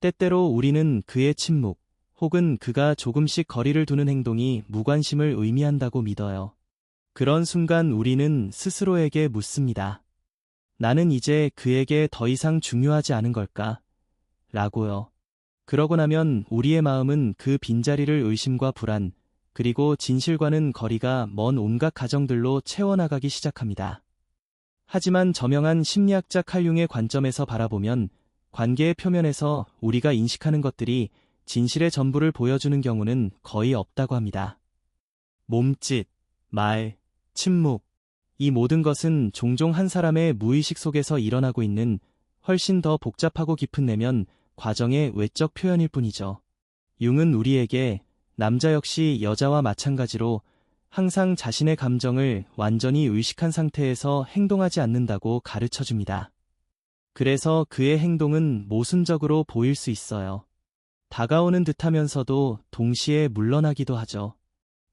때때로 우리는 그의 침묵, 혹은 그가 조금씩 거리를 두는 행동이 무관심을 의미한다고 믿어요. 그런 순간 우리는 스스로에게 묻습니다. 나는 이제 그에게 더 이상 중요하지 않은 걸까? 라고요. 그러고 나면 우리의 마음은 그 빈자리를 의심과 불안, 그리고 진실과는 거리가 먼 온갖 가정들로 채워나가기 시작합니다. 하지만 저명한 심리학자 칼융의 관점에서 바라보면 관계의 표면에서 우리가 인식하는 것들이 진실의 전부를 보여주는 경우는 거의 없다고 합니다. 몸짓, 말, 침묵, 이 모든 것은 종종 한 사람의 무의식 속에서 일어나고 있는 훨씬 더 복잡하고 깊은 내면 과정의 외적 표현일 뿐이죠. 융은 우리에게 남자 역시 여자와 마찬가지로 항상 자신의 감정을 완전히 의식한 상태에서 행동하지 않는다고 가르쳐 줍니다. 그래서 그의 행동은 모순적으로 보일 수 있어요. 다가오는 듯 하면서도 동시에 물러나기도 하죠.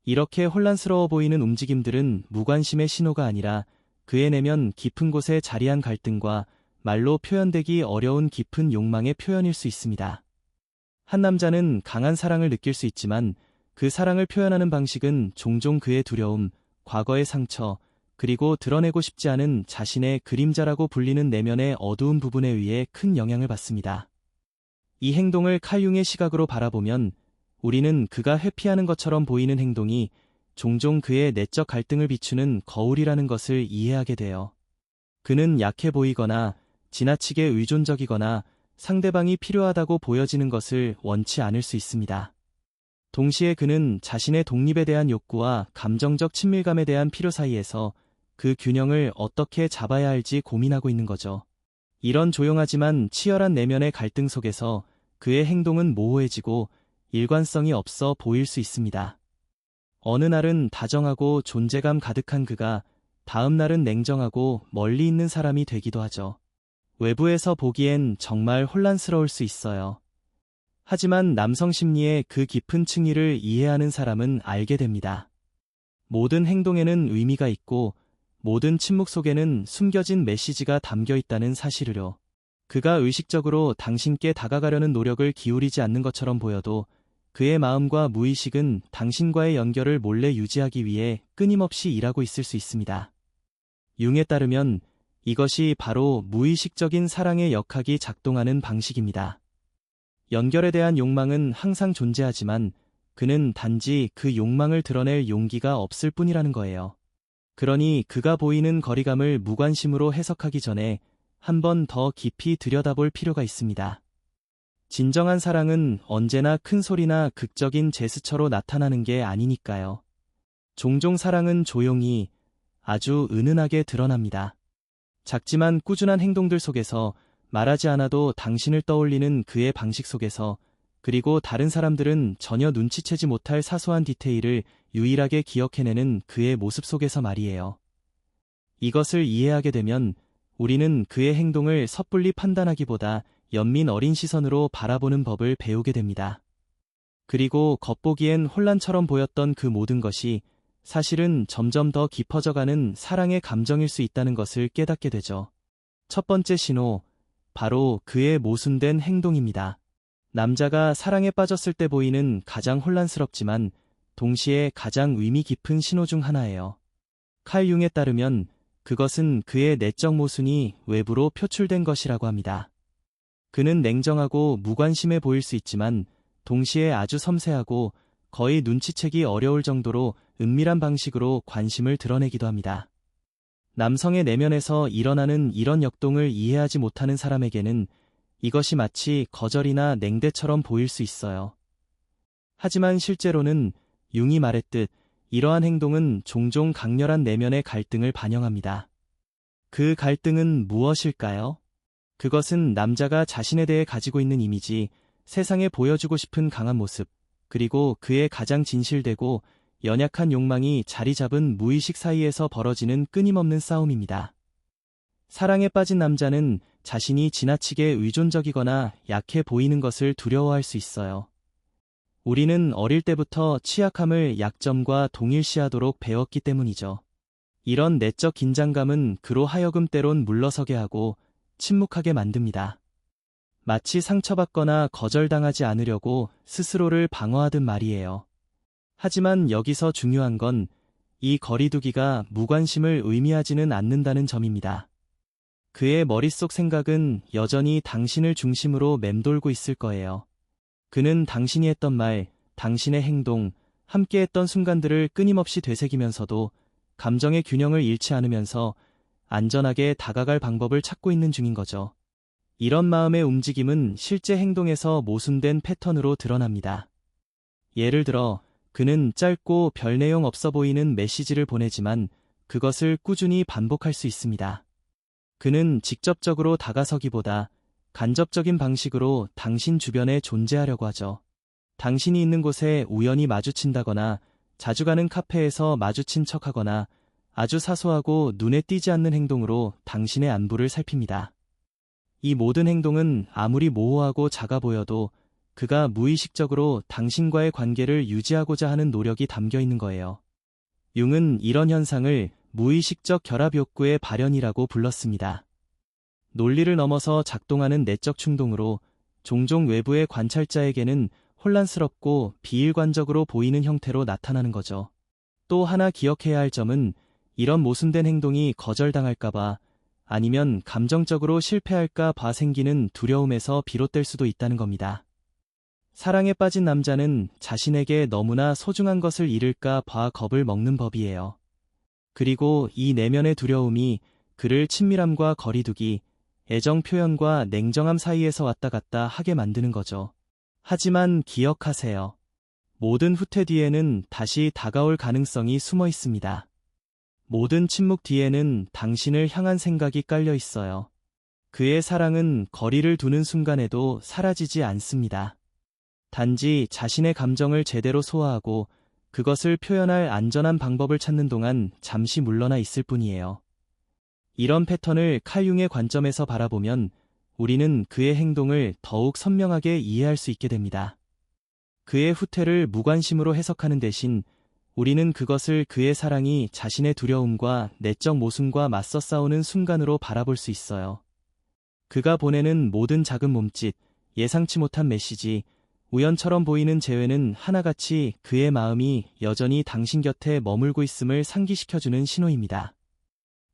이렇게 혼란스러워 보이는 움직임들은 무관심의 신호가 아니라 그의 내면 깊은 곳에 자리한 갈등과 말로 표현되기 어려운 깊은 욕망의 표현일 수 있습니다. 한 남자는 강한 사랑을 느낄 수 있지만 그 사랑을 표현하는 방식은 종종 그의 두려움, 과거의 상처, 그리고 드러내고 싶지 않은 자신의 그림자라고 불리는 내면의 어두운 부분에 의해 큰 영향을 받습니다. 이 행동을 칼융의 시각으로 바라보면 우리는 그가 회피하는 것처럼 보이는 행동이 종종 그의 내적 갈등을 비추는 거울이라는 것을 이해하게 돼요. 그는 약해 보이거나 지나치게 의존적이거나 상대방이 필요하다고 보여지는 것을 원치 않을 수 있습니다. 동시에 그는 자신의 독립에 대한 욕구와 감정적 친밀감에 대한 필요 사이에서 그 균형을 어떻게 잡아야 할지 고민하고 있는 거죠. 이런 조용하지만 치열한 내면의 갈등 속에서 그의 행동은 모호해지고 일관성이 없어 보일 수 있습니다. 어느 날은 다정하고 존재감 가득한 그가 다음 날은 냉정하고 멀리 있는 사람이 되기도 하죠. 외부에서 보기엔 정말 혼란스러울 수 있어요. 하지만 남성 심리의 그 깊은 층위를 이해하는 사람은 알게 됩니다. 모든 행동에는 의미가 있고 모든 침묵 속에는 숨겨진 메시지가 담겨 있다는 사실을요. 그가 의식적으로 당신께 다가가려는 노력을 기울이지 않는 것처럼 보여도 그의 마음과 무의식은 당신과의 연결을 몰래 유지하기 위해 끊임없이 일하고 있을 수 있습니다. 융에 따르면 이것이 바로 무의식적인 사랑의 역학이 작동하는 방식입니다. 연결에 대한 욕망은 항상 존재하지만 그는 단지 그 욕망을 드러낼 용기가 없을 뿐이라는 거예요. 그러니 그가 보이는 거리감을 무관심으로 해석하기 전에 한 번 더 깊이 들여다볼 필요가 있습니다. 진정한 사랑은 언제나 큰 소리나 극적인 제스처로 나타나는 게 아니니까요. 종종 사랑은 조용히 아주 은은하게 드러납니다. 작지만 꾸준한 행동들 속에서 말하지 않아도 당신을 떠올리는 그의 방식 속에서 그리고 다른 사람들은 전혀 눈치채지 못할 사소한 디테일을 유일하게 기억해내는 그의 모습 속에서 말이에요. 이것을 이해하게 되면 우리는 그의 행동을 섣불리 판단하기보다 연민 어린 시선으로 바라보는 법을 배우게 됩니다. 그리고 겉보기엔 혼란처럼 보였던 그 모든 것이 사실은 점점 더 깊어져가는 사랑의 감정일 수 있다는 것을 깨닫게 되죠. 첫 번째 신호, 바로 그의 모순된 행동입니다. 남자가 사랑에 빠졌을 때 보이는 가장 혼란스럽지만 동시에 가장 의미 깊은 신호 중 하나예요. 칼 융에 따르면 그것은 그의 내적 모순이 외부로 표출된 것이라고 합니다. 그는 냉정하고 무관심해 보일 수 있지만 동시에 아주 섬세하고 거의 눈치채기 어려울 정도로 은밀한 방식으로 관심을 드러내기도 합니다. 남성의 내면에서 일어나는 이런 역동을 이해하지 못하는 사람에게는 이것이 마치 거절이나 냉대처럼 보일 수 있어요. 하지만 실제로는 융이 말했듯 이러한 행동은 종종 강렬한 내면의 갈등을 반영합니다. 그 갈등은 무엇일까요? 그것은 남자가 자신에 대해 가지고 있는 이미지, 세상에 보여주고 싶은 강한 모습, 그리고 그의 가장 진실되고 연약한 욕망이 자리 잡은 무의식 사이에서 벌어지는 끊임없는 싸움입니다. 사랑에 빠진 남자는 자신이 지나치게 의존적이거나 약해 보이는 것을 두려워할 수 있어요. 우리는 어릴 때부터 취약함을 약점과 동일시하도록 배웠기 때문이죠. 이런 내적 긴장감은 그로 하여금 때론 물러서게 하고 침묵하게 만듭니다. 마치 상처받거나 거절당하지 않으려고 스스로를 방어하듯 말이에요. 하지만 여기서 중요한 건 이 거리두기가 무관심을 의미하지는 않는다는 점입니다. 그의 머릿속 생각은 여전히 당신을 중심으로 맴돌고 있을 거예요. 그는 당신이 했던 말, 당신의 행동, 함께 했던 순간들을 끊임없이 되새기면서도 감정의 균형을 잃지 않으면서 안전하게 다가갈 방법을 찾고 있는 중인 거죠. 이런 마음의 움직임은 실제 행동에서 모순된 패턴으로 드러납니다. 예를 들어, 그는 짧고 별 내용 없어 보이는 메시지를 보내지만 그것을 꾸준히 반복할 수 있습니다. 그는 직접적으로 다가서기보다 간접적인 방식으로 당신 주변에 존재하려고 하죠. 당신이 있는 곳에 우연히 마주친다거나 자주 가는 카페에서 마주친 척하거나 아주 사소하고 눈에 띄지 않는 행동으로 당신의 안부를 살핍니다. 이 모든 행동은 아무리 모호하고 작아 보여도 그가 무의식적으로 당신과의 관계를 유지하고자 하는 노력이 담겨 있는 거예요. 융은 이런 현상을 무의식적 결합 욕구의 발현이라고 불렀습니다. 논리를 넘어서 작동하는 내적 충동으로 종종 외부의 관찰자에게는 혼란스럽고 비일관적으로 보이는 형태로 나타나는 거죠. 또 하나 기억해야 할 점은 이런 모순된 행동이 거절당할까봐 아니면 감정적으로 실패할까 봐 생기는 두려움에서 비롯될 수도 있다는 겁니다. 사랑에 빠진 남자는 자신에게 너무나 소중한 것을 잃을까 봐 겁을 먹는 법이에요. 그리고 이 내면의 두려움이 그를 친밀함과 거리두기, 애정 표현과 냉정함 사이에서 왔다 갔다 하게 만드는 거죠. 하지만 기억하세요. 모든 후퇴 뒤에는 다시 다가올 가능성이 숨어 있습니다. 모든 침묵 뒤에는 당신을 향한 생각이 깔려 있어요. 그의 사랑은 거리를 두는 순간에도 사라지지 않습니다. 단지 자신의 감정을 제대로 소화하고 그것을 표현할 안전한 방법을 찾는 동안 잠시 물러나 있을 뿐이에요. 이런 패턴을 칼융의 관점에서 바라보면 우리는 그의 행동을 더욱 선명하게 이해할 수 있게 됩니다. 그의 후퇴를 무관심으로 해석하는 대신 우리는 그것을 그의 사랑이 자신의 두려움과 내적 모순과 맞서 싸우는 순간으로 바라볼 수 있어요. 그가 보내는 모든 작은 몸짓, 예상치 못한 메시지, 우연처럼 보이는 재회는 하나같이 그의 마음이 여전히 당신 곁에 머물고 있음을 상기시켜주는 신호입니다.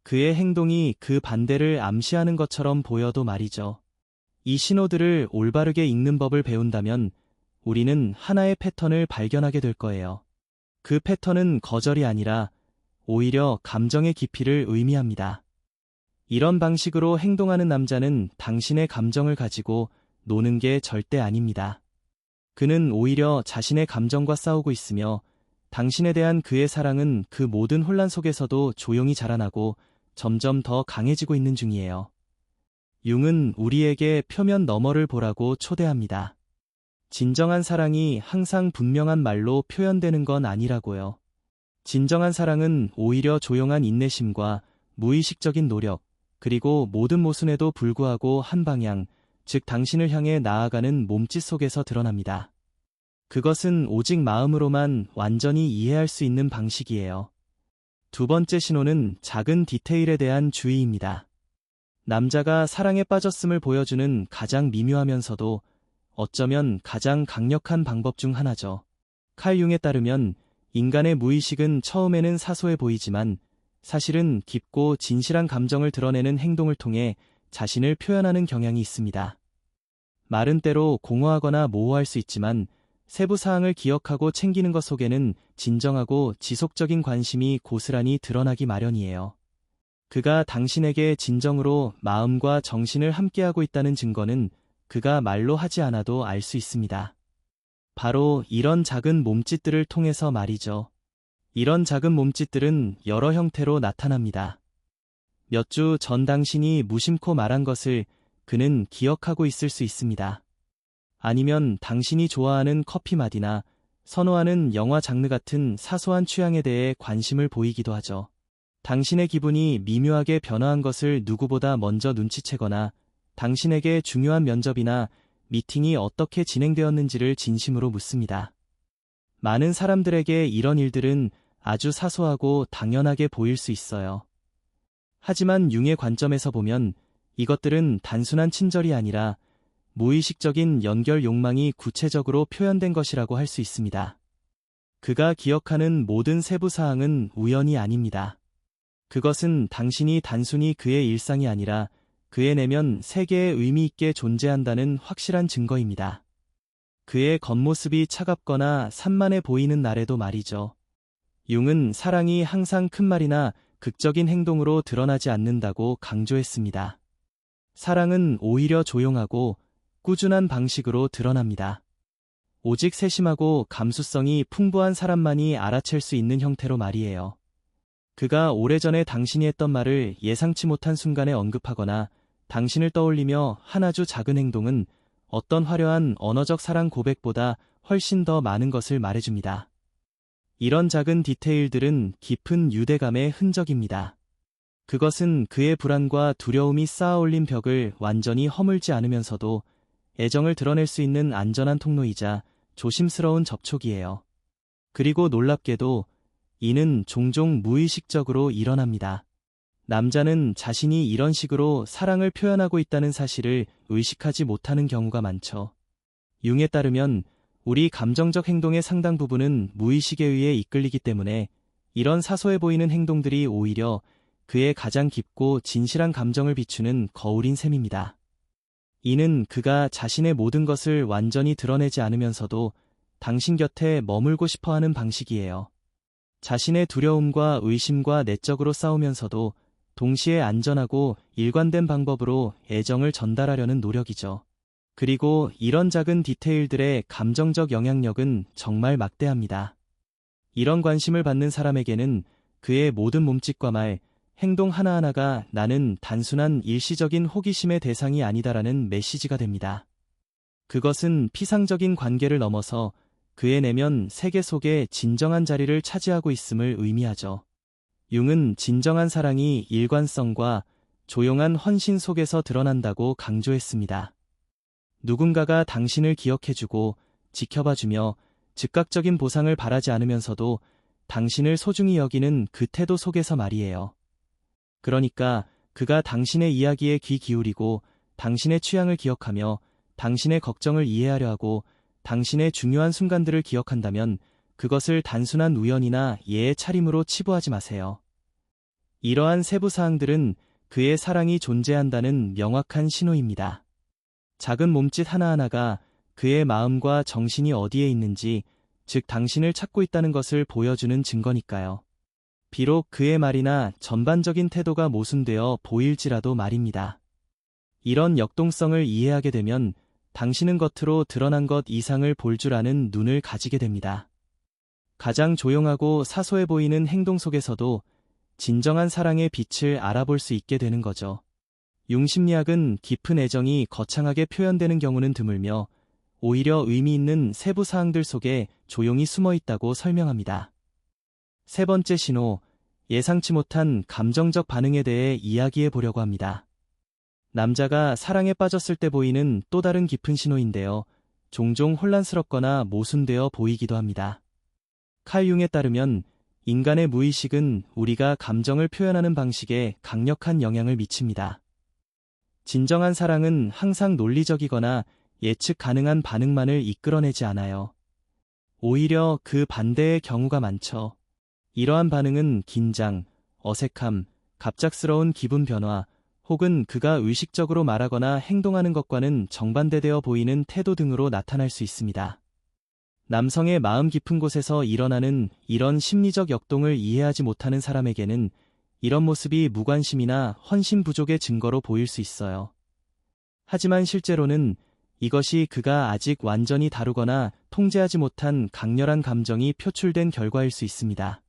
그의 행동이 그 반대를 암시하는 것처럼 보여도 말이죠. 이 신호들을 올바르게 읽는 법을 배운다면 우리는 하나의 패턴을 발견하게 될 거예요. 그 패턴은 거절이 아니라 오히려 감정의 깊이를 의미합니다. 이런 방식으로 행동하는 남자는 당신의 감정을 가지고 노는 게 절대 아닙니다. 그는 오히려 자신의 감정과 싸우고 있으며 당신에 대한 그의 사랑은 그 모든 혼란 속에서도 조용히 자라나고 점점 더 강해지고 있는 중이에요. 융은 우리에게 표면 너머를 보라고 초대합니다. 진정한 사랑이 항상 분명한 말로 표현되는 건 아니라고요. 진정한 사랑은 오히려 조용한 인내심과 무의식적인 노력, 그리고 모든 모순에도 불구하고 한 방향, 즉 당신을 향해 나아가는 몸짓 속에서 드러납니다. 그것은 오직 마음으로만 완전히 이해할 수 있는 방식이에요. 두 번째 신호는 작은 디테일에 대한 주의입니다. 남자가 사랑에 빠졌음을 보여주는 가장 미묘하면서도 어쩌면 가장 강력한 방법 중 하나죠. 칼 융에 따르면 인간의 무의식은 처음에는 사소해 보이지만 사실은 깊고 진실한 감정을 드러내는 행동을 통해 자신을 표현하는 경향이 있습니다. 말은 때로 공허하거나 모호할 수 있지만 세부 사항을 기억하고 챙기는 것 속에는 진정하고 지속적인 관심이 고스란히 드러나기 마련이에요. 그가 당신에게 진정으로 마음과 정신을 함께하고 있다는 증거는 그가 말로 하지 않아도 알 수 있습니다. 바로 이런 작은 몸짓들을 통해서 말이죠. 이런 작은 몸짓들은 여러 형태로 나타납니다. 몇 주 전 당신이 무심코 말한 것을 그는 기억하고 있을 수 있습니다. 아니면 당신이 좋아하는 커피 맛이나 선호하는 영화 장르 같은 사소한 취향에 대해 관심을 보이기도 하죠. 당신의 기분이 미묘하게 변화한 것을 누구보다 먼저 눈치채거나 당신에게 중요한 면접이나 미팅이 어떻게 진행되었는지를 진심으로 묻습니다. 많은 사람들에게 이런 일들은 아주 사소하고 당연하게 보일 수 있어요. 하지만 융의 관점에서 보면 이것들은 단순한 친절이 아니라 무의식적인 연결 욕망이 구체적으로 표현된 것이라고 할 수 있습니다. 그가 기억하는 모든 세부 사항은 우연이 아닙니다. 그것은 당신이 단순히 그의 일상이 아니라 그의 내면 세계에 의미 있게 존재한다는 확실한 증거입니다. 그의 겉모습이 차갑거나 산만해 보이는 날에도 말이죠. 융은 사랑이 항상 큰 말이나 극적인 행동으로 드러나지 않는다고 강조했습니다. 사랑은 오히려 조용하고 꾸준한 방식으로 드러납니다. 오직 세심하고 감수성이 풍부한 사람만이 알아챌 수 있는 형태로 말이에요. 그가 오래전에 당신이 했던 말을 예상치 못한 순간에 언급하거나 당신을 떠올리며 한 아주 작은 행동은 어떤 화려한 언어적 사랑 고백보다 훨씬 더 많은 것을 말해줍니다. 이런 작은 디테일들은 깊은 유대감의 흔적입니다. 그것은 그의 불안과 두려움이 쌓아올린 벽을 완전히 허물지 않으면서도 애정을 드러낼 수 있는 안전한 통로이자 조심스러운 접촉이에요. 그리고 놀랍게도 이는 종종 무의식적으로 일어납니다. 남자는 자신이 이런 식으로 사랑을 표현하고 있다는 사실을 의식하지 못하는 경우가 많죠. 융에 따르면 우리 감정적 행동의 상당 부분은 무의식에 의해 이끌리기 때문에 이런 사소해 보이는 행동들이 오히려 그의 가장 깊고 진실한 감정을 비추는 거울인 셈입니다. 이는 그가 자신의 모든 것을 완전히 드러내지 않으면서도 당신 곁에 머물고 싶어 하는 방식이에요. 자신의 두려움과 의심과 내적으로 싸우면서도 동시에 안전하고 일관된 방법으로 애정을 전달하려는 노력이죠. 그리고 이런 작은 디테일들의 감정적 영향력은 정말 막대합니다. 이런 관심을 받는 사람에게는 그의 모든 몸짓과 말, 행동 하나하나가 나는 단순한 일시적인 호기심의 대상이 아니다라는 메시지가 됩니다. 그것은 피상적인 관계를 넘어서 그의 내면 세계 속에 진정한 자리를 차지하고 있음을 의미하죠. 융은 진정한 사랑이 일관성과 조용한 헌신 속에서 드러난다고 강조했습니다. 누군가가 당신을 기억해주고 지켜봐주며 즉각적인 보상을 바라지 않으면서도 당신을 소중히 여기는 그 태도 속에서 말이에요. 그러니까 그가 당신의 이야기에 귀 기울이고 당신의 취향을 기억하며 당신의 걱정을 이해하려 하고 당신의 중요한 순간들을 기억한다면 그것을 단순한 우연이나 예의 차림으로 치부하지 마세요. 이러한 세부 사항들은 그의 사랑이 존재한다는 명확한 신호입니다. 작은 몸짓 하나하나가 그의 마음과 정신이 어디에 있는지, 즉 당신을 찾고 있다는 것을 보여주는 증거니까요. 비록 그의 말이나 전반적인 태도가 모순되어 보일지라도 말입니다. 이런 역동성을 이해하게 되면 당신은 겉으로 드러난 것 이상을 볼 줄 아는 눈을 가지게 됩니다. 가장 조용하고 사소해 보이는 행동 속에서도 진정한 사랑의 빛을 알아볼 수 있게 되는 거죠. 융심리학은 깊은 애정이 거창하게 표현되는 경우는 드물며 오히려 의미 있는 세부 사항들 속에 조용히 숨어 있다고 설명합니다. 세 번째 신호, 예상치 못한 감정적 반응에 대해 이야기해 보려고 합니다. 남자가 사랑에 빠졌을 때 보이는 또 다른 깊은 신호인데요. 종종 혼란스럽거나 모순되어 보이기도 합니다. 칼 융에 따르면 인간의 무의식은 우리가 감정을 표현하는 방식에 강력한 영향을 미칩니다. 진정한 사랑은 항상 논리적이거나 예측 가능한 반응만을 이끌어내지 않아요. 오히려 그 반대의 경우가 많죠. 이러한 반응은 긴장, 어색함, 갑작스러운 기분 변화, 혹은 그가 의식적으로 말하거나 행동하는 것과는 정반대되어 보이는 태도 등으로 나타날 수 있습니다. 남성의 마음 깊은 곳에서 일어나는 이런 심리적 역동을 이해하지 못하는 사람에게는 이런 모습이 무관심이나 헌신 부족의 증거로 보일 수 있어요. 하지만 실제로는 이것이 그가 아직 완전히 다루거나 통제하지 못한 강렬한 감정이 표출된 결과일 수 있습니다.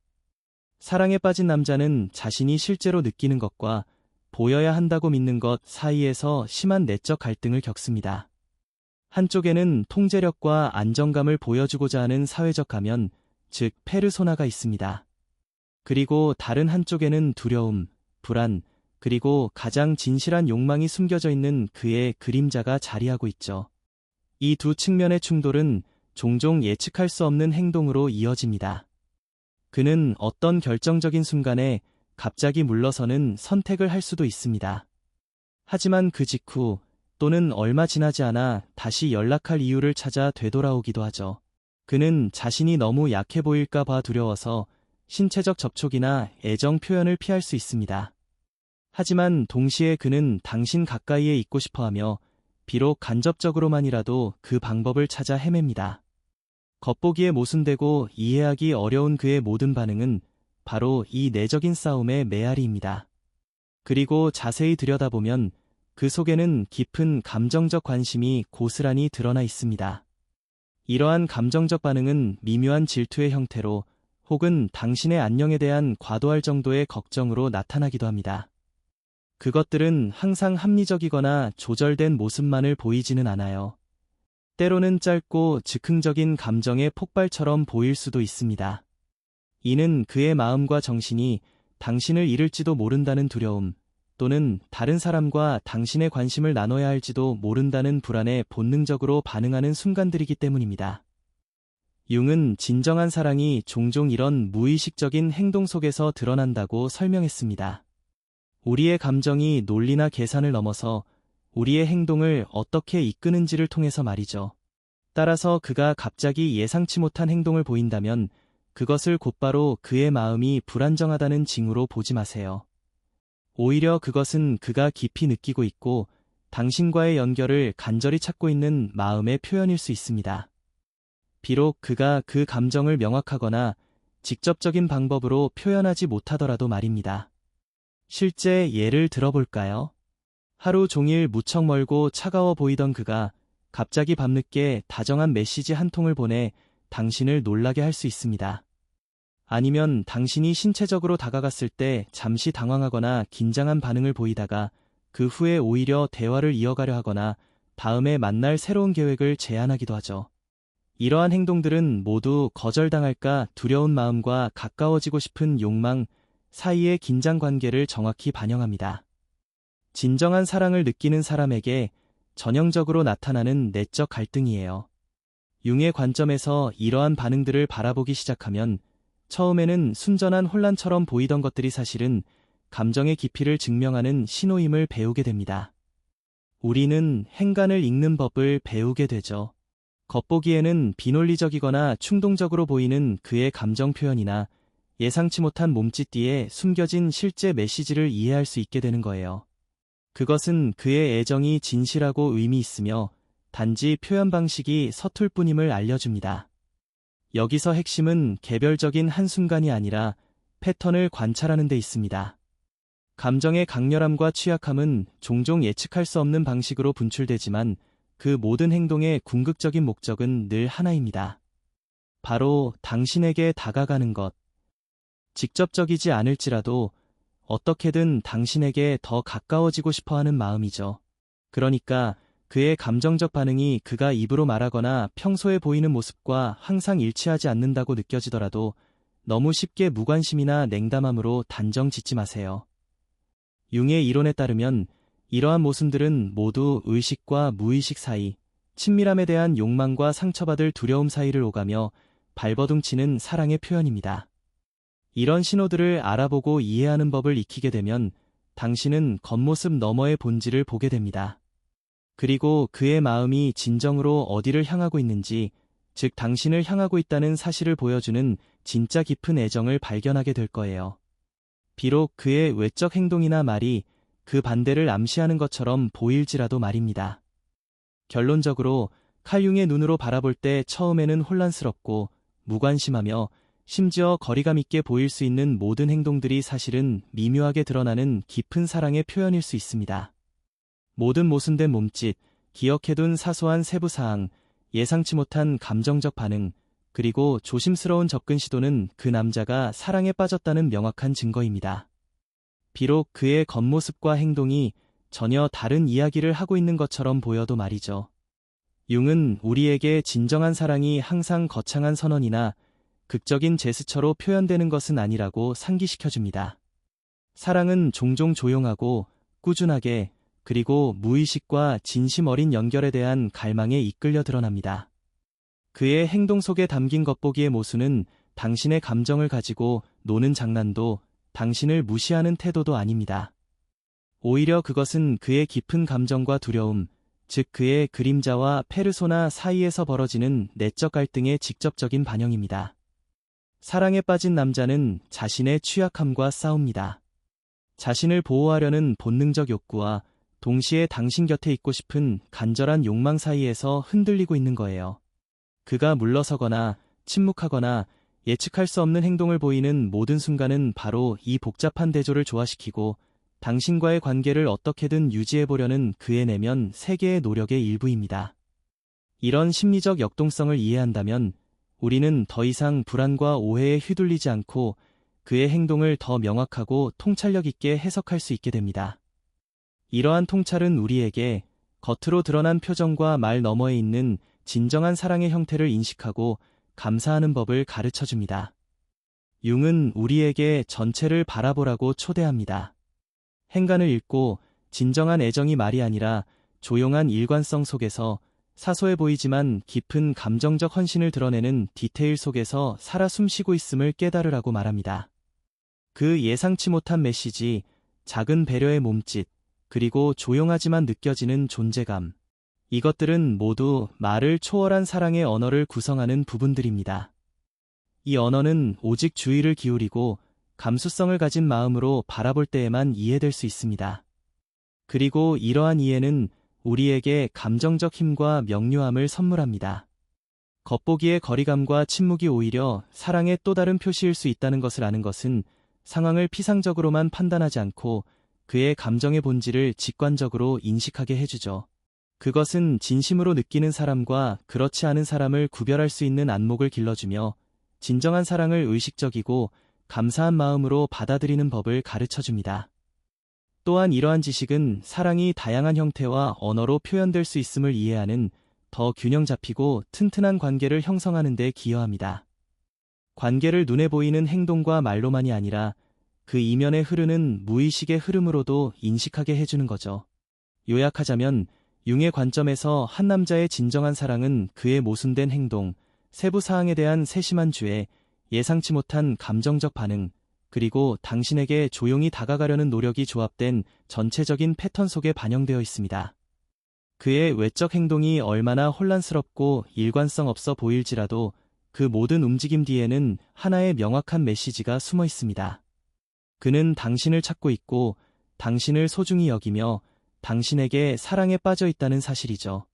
사랑에 빠진 남자는 자신이 실제로 느끼는 것과 보여야 한다고 믿는 것 사이에서 심한 내적 갈등을 겪습니다. 한쪽에는 통제력과 안정감을 보여주고자 하는 사회적 가면, 즉 페르소나가 있습니다. 그리고 다른 한쪽에는 두려움, 불안, 그리고 가장 진실한 욕망이 숨겨져 있는 그의 그림자가 자리하고 있죠. 이 두 측면의 충돌은 종종 예측할 수 없는 행동으로 이어집니다. 그는 어떤 결정적인 순간에 갑자기 물러서는 선택을 할 수도 있습니다. 하지만 그 직후 또는 얼마 지나지 않아 다시 연락할 이유를 찾아 되돌아오기도 하죠. 그는 자신이 너무 약해 보일까 봐 두려워서 신체적 접촉이나 애정 표현을 피할 수 있습니다. 하지만 동시에 그는 당신 가까이에 있고 싶어 하며 비록 간접적으로만이라도 그 방법을 찾아 헤맵니다. 겉보기에 모순되고 이해하기 어려운 그의 모든 반응은 바로 이 내적인 싸움의 메아리입니다. 그리고 자세히 들여다보면 그 속에는 깊은 감정적 관심이 고스란히 드러나 있습니다. 이러한 감정적 반응은 미묘한 질투의 형태로 혹은 당신의 안녕에 대한 과도할 정도의 걱정으로 나타나기도 합니다. 그것들은 항상 합리적이거나 조절된 모습만을 보이지는 않아요. 때로는 짧고 즉흥적인 감정의 폭발처럼 보일 수도 있습니다. 이는 그의 마음과 정신이 당신을 잃을지도 모른다는 두려움, 또는 다른 사람과 당신의 관심을 나눠야 할지도 모른다는 불안에 본능적으로 반응하는 순간들이기 때문입니다. 융은 진정한 사랑이 종종 이런 무의식적인 행동 속에서 드러난다고 설명했습니다. 우리의 감정이 논리나 계산을 넘어서 우리의 행동을 어떻게 이끄는지를 통해서 말이죠. 따라서 그가 갑자기 예상치 못한 행동을 보인다면 그것을 곧바로 그의 마음이 불안정하다는 징후로 보지 마세요. 오히려 그것은 그가 깊이 느끼고 있고 당신과의 연결을 간절히 찾고 있는 마음의 표현일 수 있습니다. 비록 그가 그 감정을 명확하거나 직접적인 방법으로 표현하지 못하더라도 말입니다. 실제 예를 들어볼까요? 하루 종일 무척 멀고 차가워 보이던 그가 갑자기 밤늦게 다정한 메시지 한 통을 보내 당신을 놀라게 할 수 있습니다. 아니면 당신이 신체적으로 다가갔을 때 잠시 당황하거나 긴장한 반응을 보이다가 그 후에 오히려 대화를 이어가려 하거나 다음에 만날 새로운 계획을 제안하기도 하죠. 이러한 행동들은 모두 거절당할까 두려운 마음과 가까워지고 싶은 욕망 사이의 긴장 관계를 정확히 반영합니다. 진정한 사랑을 느끼는 사람에게 전형적으로 나타나는 내적 갈등이에요. 융의 관점에서 이러한 반응들을 바라보기 시작하면 처음에는 순전한 혼란처럼 보이던 것들이 사실은 감정의 깊이를 증명하는 신호임을 배우게 됩니다. 우리는 행간을 읽는 법을 배우게 되죠. 겉보기에는 비논리적이거나 충동적으로 보이는 그의 감정 표현이나 예상치 못한 몸짓 뒤에 숨겨진 실제 메시지를 이해할 수 있게 되는 거예요. 그것은 그의 애정이 진실하고 의미 있으며 단지 표현 방식이 서툴 뿐임을 알려줍니다. 여기서 핵심은 개별적인 한순간이 아니라 패턴을 관찰하는 데 있습니다. 감정의 강렬함과 취약함은 종종 예측할 수 없는 방식으로 분출되지만 그 모든 행동의 궁극적인 목적은 늘 하나입니다. 바로 당신에게 다가가는 것. 직접적이지 않을지라도 어떻게든 당신에게 더 가까워지고 싶어 하는 마음이죠. 그러니까 그의 감정적 반응이 그가 입으로 말하거나 평소에 보이는 모습과 항상 일치하지 않는다고 느껴지더라도 너무 쉽게 무관심이나 냉담함으로 단정 짓지 마세요. 융의 이론에 따르면 이러한 모순들은 모두 의식과 무의식 사이, 친밀함에 대한 욕망과 상처받을 두려움 사이를 오가며 발버둥치는 사랑의 표현입니다. 이런 신호들을 알아보고 이해하는 법을 익히게 되면 당신은 겉모습 너머의 본질을 보게 됩니다. 그리고 그의 마음이 진정으로 어디를 향하고 있는지, 즉 당신을 향하고 있다는 사실을 보여주는 진짜 깊은 애정을 발견하게 될 거예요. 비록 그의 외적 행동이나 말이 그 반대를 암시하는 것처럼 보일지라도 말입니다. 결론적으로 칼융의 눈으로 바라볼 때 처음에는 혼란스럽고 무관심하며 심지어 거리감 있게 보일 수 있는 모든 행동들이 사실은 미묘하게 드러나는 깊은 사랑의 표현일 수 있습니다. 모든 모순된 몸짓, 기억해둔 사소한 세부사항, 예상치 못한 감정적 반응, 그리고 조심스러운 접근 시도는 그 남자가 사랑에 빠졌다는 명확한 증거입니다. 비록 그의 겉모습과 행동이 전혀 다른 이야기를 하고 있는 것처럼 보여도 말이죠. 융은 우리에게 진정한 사랑이 항상 거창한 선언이나 극적인 제스처로 표현되는 것은 아니라고 상기시켜줍니다. 사랑은 종종 조용하고 꾸준하게 그리고 무의식과 진심 어린 연결에 대한 갈망에 이끌려 드러납니다. 그의 행동 속에 담긴 겉보기의 모순은 당신의 감정을 가지고 노는 장난도 당신을 무시하는 태도도 아닙니다. 오히려 그것은 그의 깊은 감정과 두려움, 즉 그의 그림자와 페르소나 사이에서 벌어지는 내적 갈등의 직접적인 반영입니다. 사랑에 빠진 남자는 자신의 취약함과 싸웁니다. 자신을 보호하려는 본능적 욕구와 동시에 당신 곁에 있고 싶은 간절한 욕망 사이에서 흔들리고 있는 거예요. 그가 물러서거나 침묵하거나 예측할 수 없는 행동을 보이는 모든 순간은 바로 이 복잡한 대조를 조화시키고 당신과의 관계를 어떻게든 유지해보려는 그의 내면 세계의 노력의 일부입니다. 이런 심리적 역동성을 이해한다면 우리는 더 이상 불안과 오해에 휘둘리지 않고 그의 행동을 더 명확하고 통찰력 있게 해석할 수 있게 됩니다. 이러한 통찰은 우리에게 겉으로 드러난 표정과 말 너머에 있는 진정한 사랑의 형태를 인식하고 감사하는 법을 가르쳐 줍니다. 융은 우리에게 전체를 바라보라고 초대합니다. 행간을 읽고 진정한 애정이 말이 아니라 조용한 일관성 속에서 사소해 보이지만 깊은 감정적 헌신을 드러내는 디테일 속에서 살아 숨쉬고 있음을 깨달으라고 말합니다. 그 예상치 못한 메시지, 작은 배려의 몸짓, 그리고 조용하지만 느껴지는 존재감. 이것들은 모두 말을 초월한 사랑의 언어를 구성하는 부분들입니다. 이 언어는 오직 주의를 기울이고 감수성을 가진 마음으로 바라볼 때에만 이해될 수 있습니다. 그리고 이러한 이해는 우리에게 감정적 힘과 명료함을 선물합니다. 겉보기의 거리감과 침묵이 오히려 사랑의 또 다른 표시일 수 있다는 것을 아는 것은 상황을 피상적으로만 판단하지 않고 그의 감정의 본질을 직관적으로 인식하게 해주죠. 그것은 진심으로 느끼는 사람과 그렇지 않은 사람을 구별할 수 있는 안목을 길러주며 진정한 사랑을 의식적이고 감사한 마음으로 받아들이는 법을 가르쳐 줍니다. 또한 이러한 지식은 사랑이 다양한 형태와 언어로 표현될 수 있음을 이해하는 더 균형 잡히고 튼튼한 관계를 형성하는 데 기여합니다. 관계를 눈에 보이는 행동과 말로만이 아니라 그 이면에 흐르는 무의식의 흐름으로도 인식하게 해주는 거죠. 요약하자면 융의 관점에서 한 남자의 진정한 사랑은 그의 모순된 행동, 세부 사항에 대한 세심한 주에 예상치 못한 감정적 반응, 그리고 당신에게 조용히 다가가려는 노력이 조합된 전체적인 패턴 속에 반영되어 있습니다. 그의 외적 행동이 얼마나 혼란스럽고 일관성 없어 보일지라도 그 모든 움직임 뒤에는 하나의 명확한 메시지가 숨어 있습니다. 그는 당신을 찾고 있고 당신을 소중히 여기며 당신에게 사랑에 빠져 있다는 사실이죠.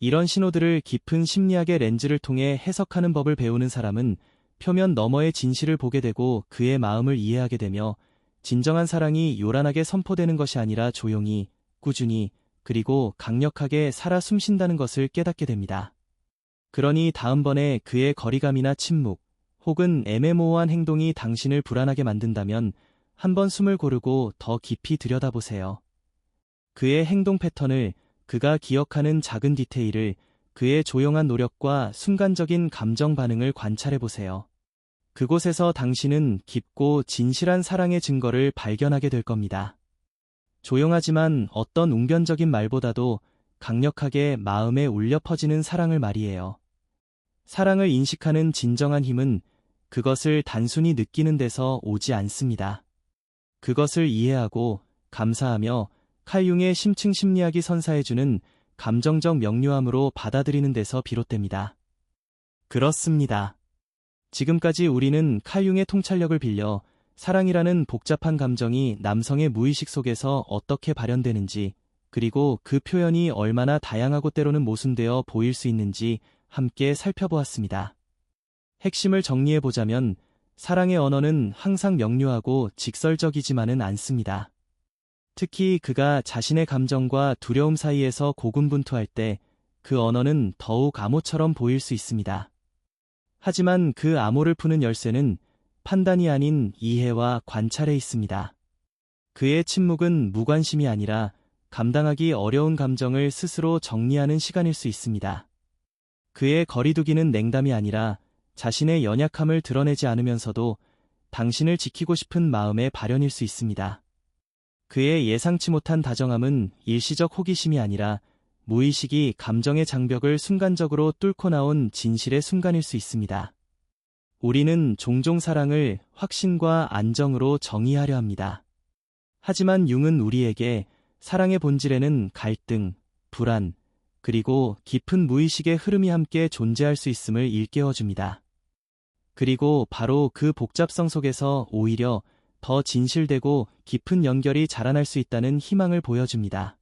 이런 신호들을 깊은 심리학의 렌즈를 통해 해석하는 법을 배우는 사람은 표면 너머의 진실을 보게 되고 그의 마음을 이해하게 되며 진정한 사랑이 요란하게 선포되는 것이 아니라 조용히, 꾸준히, 그리고 강력하게 살아 숨쉰다는 것을 깨닫게 됩니다. 그러니 다음번에 그의 거리감이나 침묵, 혹은 애매모호한 행동이 당신을 불안하게 만든다면 한번 숨을 고르고 더 깊이 들여다보세요. 그의 행동 패턴을, 그가 기억하는 작은 디테일을, 그의 조용한 노력과 순간적인 감정 반응을 관찰해 보세요. 그곳에서 당신은 깊고 진실한 사랑의 증거를 발견하게 될 겁니다. 조용하지만 어떤 웅변적인 말보다도 강력하게 마음에 울려 퍼지는 사랑을 말이에요. 사랑을 인식하는 진정한 힘은 그것을 단순히 느끼는 데서 오지 않습니다. 그것을 이해하고 감사하며 칼융의 심층 심리학이 선사해주는 감정적 명료함으로 받아들이는 데서 비롯됩니다. 그렇습니다. 지금까지 우리는 칼융의 통찰력을 빌려 사랑이라는 복잡한 감정이 남성의 무의식 속에서 어떻게 발현되는지, 그리고 그 표현이 얼마나 다양하고 때로는 모순되어 보일 수 있는지 함께 살펴보았습니다. 핵심을 정리해보자면 사랑의 언어는 항상 명료하고 직설적이지만은 않습니다. 특히 그가 자신의 감정과 두려움 사이에서 고군분투할 때 그 언어는 더욱 암호처럼 보일 수 있습니다. 하지만 그 암호를 푸는 열쇠는 판단이 아닌 이해와 관찰에 있습니다. 그의 침묵은 무관심이 아니라 감당하기 어려운 감정을 스스로 정리하는 시간일 수 있습니다. 그의 거리두기는 냉담이 아니라 자신의 연약함을 드러내지 않으면서도 당신을 지키고 싶은 마음의 발현일 수 있습니다. 그의 예상치 못한 다정함은 일시적 호기심이 아니라 무의식이 감정의 장벽을 순간적으로 뚫고 나온 진실의 순간일 수 있습니다. 우리는 종종 사랑을 확신과 안정으로 정의하려 합니다. 하지만 융은 우리에게 사랑의 본질에는 갈등, 불안, 그리고 깊은 무의식의 흐름이 함께 존재할 수 있음을 일깨워줍니다. 그리고 바로 그 복잡성 속에서 오히려 더 진실되고 깊은 연결이 자라날 수 있다는 희망을 보여줍니다.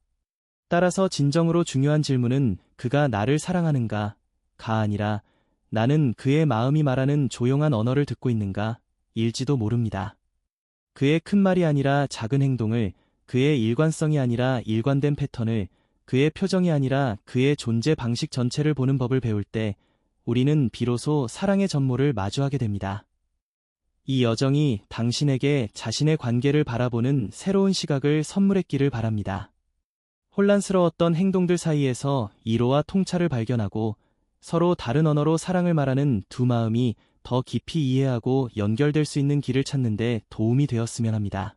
따라서 진정으로 중요한 질문은 그가 나를 사랑하는가, 가 아니라 나는 그의 마음이 말하는 조용한 언어를 듣고 있는가, 일지도 모릅니다. 그의 큰 말이 아니라 작은 행동을, 그의 일관성이 아니라 일관된 패턴을, 그의 표정이 아니라 그의 존재 방식 전체를 보는 법을 배울 때 우리는 비로소 사랑의 전모를 마주하게 됩니다. 이 여정이 당신에게 자신의 관계를 바라보는 새로운 시각을 선물했기를 바랍니다. 혼란스러웠던 행동들 사이에서 이로와 통찰을 발견하고 서로 다른 언어로 사랑을 말하는 두 마음이 더 깊이 이해하고 연결될 수 있는 길을 찾는데 도움이 되었으면 합니다.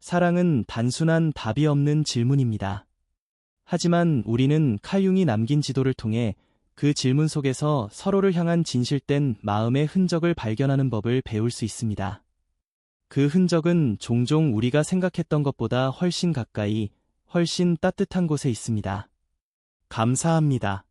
사랑은 단순한 답이 없는 질문입니다. 하지만 우리는 칼융이 남긴 지도를 통해 그 질문 속에서 서로를 향한 진실된 마음의 흔적을 발견하는 법을 배울 수 있습니다. 그 흔적은 종종 우리가 생각했던 것보다 훨씬 가까이, 훨씬 따뜻한 곳에 있습니다. 감사합니다.